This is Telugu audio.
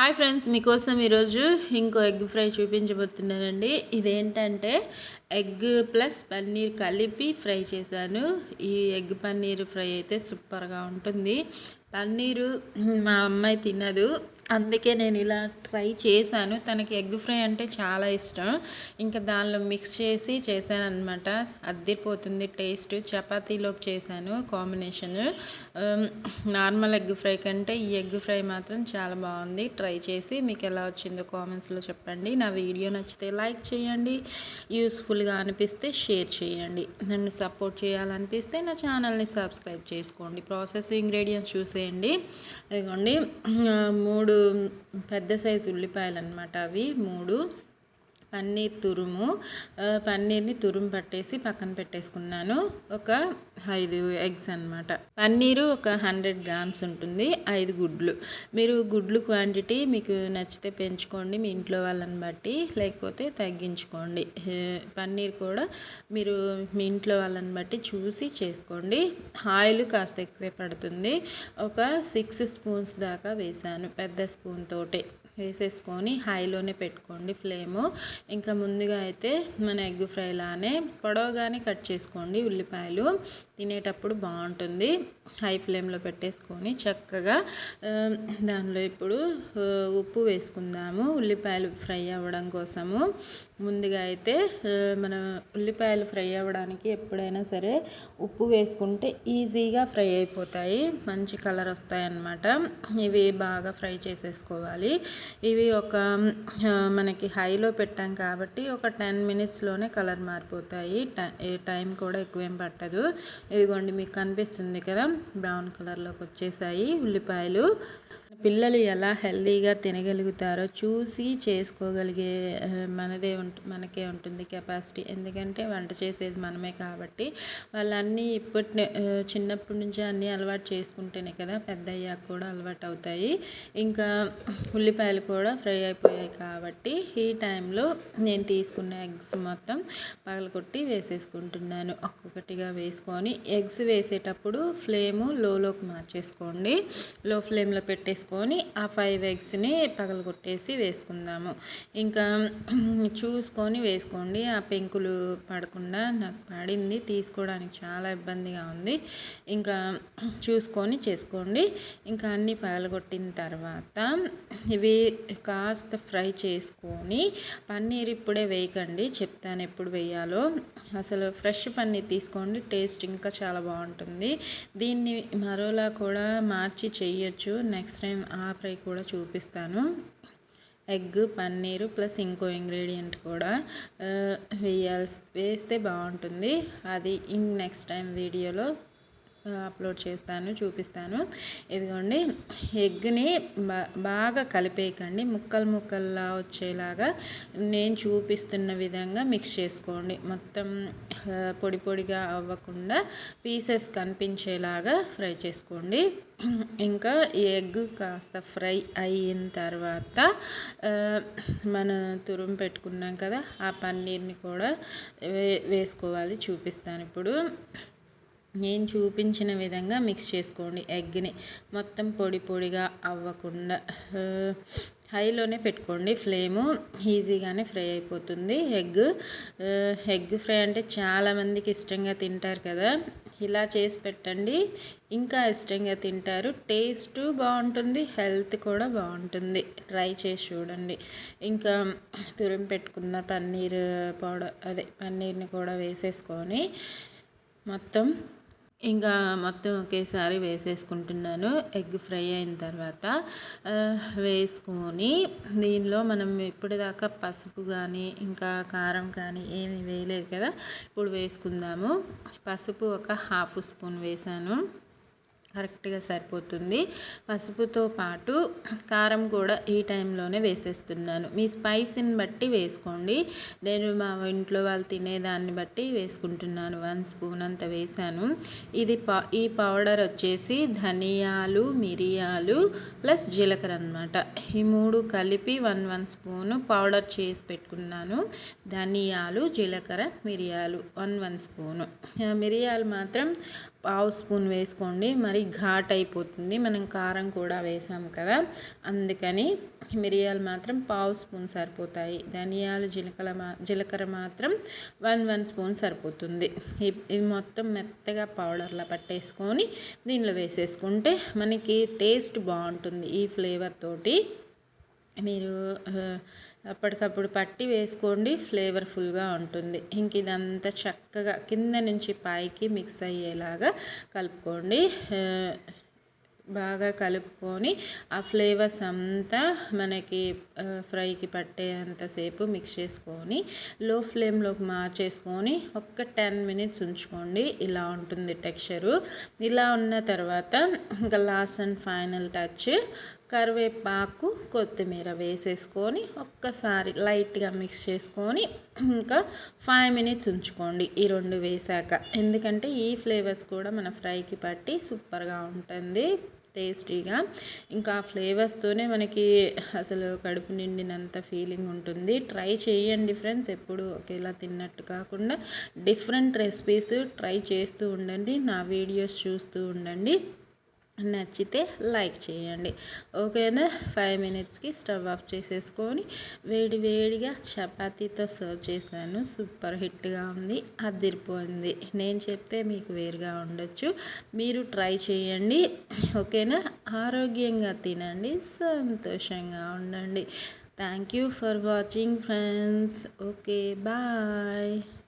హాయ్ ఫ్రెండ్స్ మీకోసం ఈరోజు ఇంకో ఎగ్ ఫ్రై చూపించబోతున్నానండి. ఇదేంటంటే ఎగ్ ప్లస్ పన్నీర్ కలిపి ఫ్రై చేశాను. ఈ ఎగ్ పన్నీర్ ఫ్రై అయితే సూపర్గా ఉంటుంది. పన్నీరు మా అమ్మాయి తినదు. అందుకే నేను ఇలా ట్రై చేశాను. తనకి ఎగ్ ఫ్రై అంటే చాలా ఇష్టం. ఇంకా దానిలో మిక్స్ చేసి చేశాను అనమాట అద్దిపోతుంది టేస్ట్. చపాతీలోకి చేశాను కాంబినేషన్. నార్మల్ ఎగ్ ఫ్రై కంటే ఈ ఎగ్ ఫ్రై మాత్రం చాలా బాగుంది. ట్రై చేసి మీకు ఎలా వచ్చిందో కామెంట్స్లో చెప్పండి. నా వీడియో నచ్చితే లైక్ చేయండి. యూస్ఫుల్గా అనిపిస్తే షేర్ చేయండి. నన్ను సపోర్ట్ చేయాలనిపిస్తే నా ఛానల్ని సబ్స్క్రైబ్ చేసుకోండి. ప్రాసెస్ ఇంగ్రీడియంట్స్ చూసేయండి ఇదిగోండి మూడు పెద్ద సైజు ఉల్లిపాయలు అనమాట అవి మూడు. పన్నీర్ తురుము పన్నీర్ని తురుము పట్టేసి పక్కన పెట్టేసుకున్నాను. ఒక ఐదు ఎగ్స్ అనమాట పన్నీరు ఒక హండ్రెడ్ గ్రామ్స్ ఉంటుంది ఐదు గుడ్లు. మీరు గుడ్లు క్వాంటిటీ మీకు నచ్చితే పెంచుకోండి మీ ఇంట్లో వాళ్ళని బట్టి లేకపోతే తగ్గించుకోండి. పన్నీర్ కూడా మీరు మీ ఇంట్లో వాళ్ళని బట్టి చూసి చేసుకోండి. ఆయిల్ కాస్త ఎక్కువే పడుతుంది. ఒక సిక్స్ స్పూన్స్ దాకా వేసాను పెద్ద స్పూన్ తోటే. వేసేసుకొని హైలోనే పెట్టుకోండి ఫ్లేము. ఇంకా ముందుగా అయితే మన ఎగ్ ఫ్రైలానే పొడవుగానే కట్ చేసుకోండి ఉల్లిపాయలు. తినేటప్పుడు బాగుంటుంది. హై ఫ్లేమ్లో పెట్టేసుకొని చక్కగా దానిలో ఇప్పుడు ఉప్పు వేసుకుందాము. ఉల్లిపాయలు ఫ్రై అవ్వడం కోసము. ముందుగా అయితే మన ఉల్లిపాయలు ఫ్రై అవ్వడానికి ఎప్పుడైనా సరే ఉప్పు వేసుకుంటే ఈజీగా ఫ్రై అయిపోతాయి. మంచి కలర్ వస్తాయి అన్నమాట ఇవి బాగా ఫ్రై చేసేసుకోవాలి. ఇవి ఒక మనకి హైలో పెట్టాం కాబట్టి ఒక టెన్ మినిట్స్లోనే కలర్ మారిపోతాయి. టైం కూడా ఎక్కువేం పట్టదు. ఇదిగోండి మీకు కనిపిస్తుంది కదా బ్రౌన్ కలర్లోకి వచ్చేసాయి ఉల్లిపాయలు. పిల్లలు ఎలా హెల్దీగా తినగలుగుతారో చూసి చేసుకోగలిగే మనదే ఉంటు మనకే ఉంటుంది కెపాసిటీ. ఎందుకంటే వంట చేసేది మనమే కాబట్టి వాళ్ళన్నీ ఇప్పటి చిన్నప్పటి నుంచే అన్నీ అలవాటు చేసుకుంటేనే కదా పెద్ద అయ్యాక కూడా అలవాటు అవుతాయి. ఇంకా ఉల్లిపాయలు కూడా ఫ్రై అయిపోయాయి కాబట్టి ఈ టైంలో నేను తీసుకున్న ఎగ్స్ మొత్తం పగలగొట్టి వేసేసుకుంటున్నాను. ఒక్కొక్కటిగా వేసుకొని ఎగ్స్ వేసేటప్పుడు ఫ్లేము లోలోకి మార్చేసుకోండి. లో ఫ్లేమ్లో పెట్టేసుకొని వేసుకొని ఆ ఫైవ్ ఎగ్స్ని పగలగొట్టేసి వేసుకుందాము. ఇంకా చూసుకొని వేసుకోండి. ఆ పెంకులు పడకుండా నాకు పడింది. తీసుకోవడానికి చాలా ఇబ్బందిగా ఉంది. ఇంకా చూసుకొని చేసుకోండి. ఇంకా అన్నీ పగలగొట్టిన తర్వాత ఇవి కాస్త ఫ్రై చేసుకొని పన్నీర్ ఇప్పుడే వేయకండి. చెప్తాను ఎప్పుడు వేయాలో. అసలు ఫ్రెష్ పన్నీర్ తీసుకోండి. టేస్ట్ ఇంకా చాలా బాగుంటుంది. దీన్ని మరోలా కూడా మార్చి చేయొచ్చు. నెక్స్ట్ టైం ఆ ఫ్రై కూడా చూపిస్తాను. ఎగ్ పన్నీరు ప్లస్ ఇంకో ఇంగ్రీడియంట్ కూడా వేయాల్సి వేస్తే బాగుంటుంది. అది ఇన్ నెక్స్ట్ టైం వీడియోలో అప్లోడ్ చేస్తాను చూపిస్తాను. ఇదిగోండి ఎగ్ని బాగా కలిపేయకండి. ముక్కలు ముక్కల్లా వచ్చేలాగా నేను చూపిస్తున్న విధంగా మిక్స్ చేసుకోండి. మొత్తం పొడి పొడిగా అవ్వకుండా పీసెస్ కనిపించేలాగా ఫ్రై చేసుకోండి. ఇంకా ఈ ఎగ్ కాస్త ఫ్రై అయిన తర్వాత మనం తురుము పెట్టుకున్నాం కదా ఆ పన్నీర్ని కూడా వే వేసుకోవాలి చూపిస్తాను ఇప్పుడు. నేను చూపించిన విధంగా మిక్స్ చేసుకోండి ఎగ్ని. మొత్తం పొడి పొడిగా అవ్వకుండా హైలోనే పెట్టుకోండి. ఫ్లేము ఈజీగానే ఫ్రై అయిపోతుంది. ఎగ్ ఎగ్ ఫ్రై అంటే చాలామందికి ఇష్టంగా తింటారు కదా. ఇలా చేసి పెట్టండి. ఇంకా ఇష్టంగా తింటారు. టేస్ట్ బాగుంటుంది హెల్త్ కూడా బాగుంటుంది. ట్రై చేసి చూడండి. ఇంకా తురిమి పెట్టుకున్న పన్నీర్ పౌడర్ అదే పన్నీర్ని కూడా వేసేసుకొని మొత్తం ఇంకా మొత్తం ఒకేసారి వేసేసుకుంటున్నాను. ఎగ్ ఫ్రై అయిన తర్వాత వేసుకొని దీనిలో మనం ఇప్పటిదాకా పసుపు కానీ ఇంకా కారం కానీ ఏమి వేయలేదు కదా ఇప్పుడు వేసుకుందాము. పసుపు ఒక హాఫ్ స్పూన్ వేసాను. కరెక్ట్గా సరిపోతుంది. పసుపుతో పాటు కారం కూడా ఈ టైంలోనే వేసేస్తున్నాను. మీ స్పైసీని బట్టి వేసుకోండి. నేను మా ఇంట్లో వాళ్ళు తినేదాన్ని బట్టి వేసుకుంటున్నాను. వన్ స్పూన్ అంత వేసాను. ఇది ఈ పౌడర్ వచ్చేసి ధనియాలు మిరియాలు ప్లస్ జీలకర్ర అనమాట ఈ మూడు కలిపి వన్ వన్ స్పూను పౌడర్ చేసి పెట్టుకున్నాను. ధనియాలు జీలకర్ర మిరియాలు వన్ వన్ స్పూను. మిరియాలు మాత్రం పావు స్పూన్ వేసుకోండి. మరి ఘాట్ అయిపోతుంది మనం కారం కూడా వేసాం కదా. అందుకని మిరియాలు మాత్రం పావు స్పూన్ సరిపోతాయి. ధనియాలు జీలకర్ర మా జీలకర్ర మాత్రం వన్ వన్ స్పూన్ సరిపోతుంది. ఇది మొత్తం మెత్తగా పౌడర్లా పట్టేసుకొని దీనిలో వేసేసుకుంటే మనకి టేస్ట్ బాగుంటుంది ఈ ఫ్లేవర్ తోటి. మీరు అప్పటికప్పుడు పట్టి వేసుకోండి ఫ్లేవర్ఫుల్గా ఉంటుంది. ఇంక ఇదంతా చక్కగా కింద నుంచి పైకి మిక్స్ అయ్యేలాగా కలుపుకోండి. బాగా కలుపుకొని ఆ ఫ్లేవర్స్ అంతా మనకి ఫ్రైకి పట్టేంతసేపు మిక్స్ చేసుకొని లో ఫ్లేమ్లోకి మార్చేసుకొని ఒక్క టెన్ మినిట్స్ ఉంచుకోండి. ఇలా ఉంటుంది టెక్స్చరు. ఇలా ఉన్న తర్వాత ఇంకా లాస్ట్ అండ్ ఫైనల్ టచ్ కరివేపాకు కొత్తిమీర వేసేసుకొని ఒక్కసారి లైట్గా మిక్స్ చేసుకొని ఇంకా ఫైవ్ మినిట్స్ ఉంచుకోండి ఈ రెండు వేసాక. ఎందుకంటే ఈ ఫ్లేవర్స్ కూడా మన ఫ్రైకి పట్టి సూపర్గా ఉంటుంది టేస్టీగా. ఇంకా ఫ్లేవర్స్తోనే మనకి అసలు కడుపు నిండినంత ఫీలింగ్ ఉంటుంది. ట్రై చేయండి ఫ్రెండ్స్ ఎప్పుడు ఒకేలా తిన్నట్టు కాకుండా డిఫరెంట్ రెసిపీస్ ట్రై చేస్తూ ఉండండి నా వీడియోస్ చూస్తూ ఉండండి. నచ్చితే లైక్ చేయండి. ఓకేనా? ఫైవ్ మినిట్స్కి స్టవ్ ఆఫ్ చేసేసుకొని వేడి వేడిగా చపాతీతో సర్వ్ చేశాను. సూపర్ హిట్గా ఉంది. అదిరిపోయింది. నేను చెప్తే మీకు వేరుగా ఉండొచ్చు. మీరు ట్రై చేయండి. ఓకేనా? ఆరోగ్యంగా తినండి. సంతోషంగా ఉండండి. Thank you for watching friends okay bye